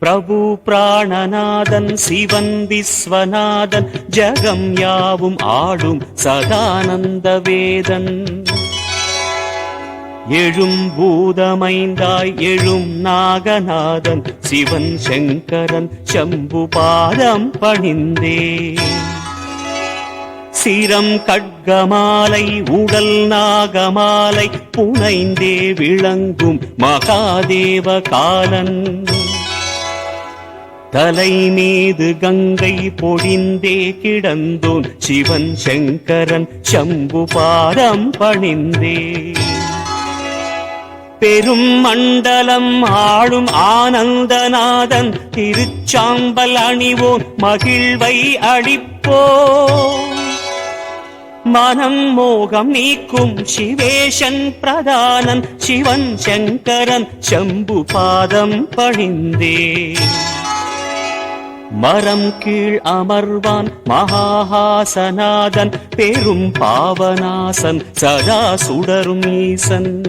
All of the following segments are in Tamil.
பிரபு பிராணநாதன் சிவன் விஸ்வநாதன் ஜகம் யாவும் ஆடும் சதானந்த வேதன். எழும் பூதமைந்தாய் எழும் நாகநாதன் சிவன் சங்கரன் சம்பு பாதம் பணிந்தே. சிரம் கட்கமாலை உடல் நாகமாலை புனைந்தே விளங்கும் மகாதேவ காலன். தலை மீது கங்கை பொழிந்தே கிடந்தோன் சிவன் சங்கரன் சம்பு பாதம் பணிந்தே. பெரும் மண்டலம் ஆளும் ஆனந்தநாதன் திருச்சாம்பல் அணிவோன் மகிழ்வை அளிப்போ. மனம் மோகம் நீக்கும் சிவேஷன் பிரதானன் சிவன் சங்கரன் சம்பு பாதம் பணிந்தே. மரம் கீழ் அமர்வான் மகாஹாசநாதன் பெரும் பாவனாசன் சதா சுடரும் ஈசன்.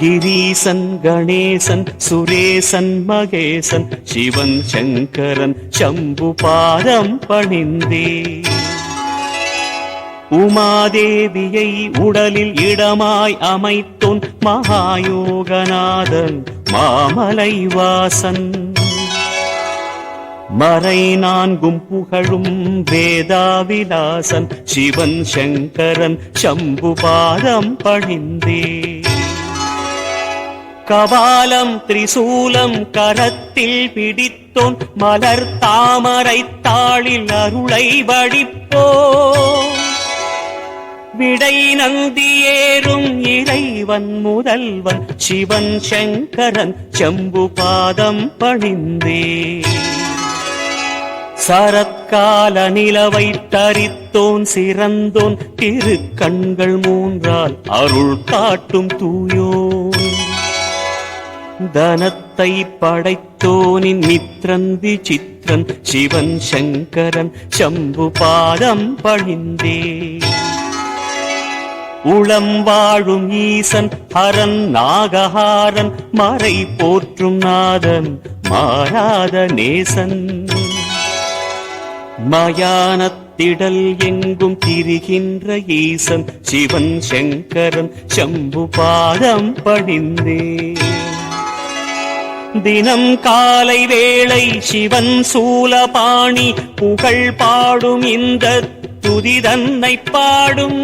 கிரீசன் கணேசன் சுரேசன் மகேசன் சிவன் சங்கரன் சம்பு பாதம் பணிந்தே. உமாதேவியை உடலில் இடமாய் அமைத்தோன் மகாயோகநாதன் மாமலை வாசன். மறை நான்கும் புகழும் வேதாவிலாசன் சிவன் சங்கரன் சம்பு பாதம் பணிந்தே. கபாலம் திரிசூலம் கரத்தில் பிடித்தோன் மலர் தாமரை தாளில் அருளை வடிப்போ விடை நந்தியேறும் இறைவன் முதல்வன் சிவன் சங்கரன் செம்பு பாதம் பணிந்தே. சரத்கால நிலவை தரித்தோன் சிறந்தோன் திரு கண்கள் மூன்றால் அருள் காட்டும் தூயோன். தனத்தை படைத்தோனின் மித்ரன் சித்திரன் சிவன் சங்கரன் சம்பு பாதம் பணிந்தே. உளம் வாழும் ஈசன் ஹரன் நாகஹாரன் மறை போற்றும் நாதன் மாறாத நேசன். மயானத்திடல் எங்கும் திரிகின்ற ஈசன் சிவன் சங்கரன் சம்பு பாதம் படிந்தே தினம் காலை வேளை சிவன் சூலபாணி புகழ் பாடும் இந்த துதி தன்னை பாடும்.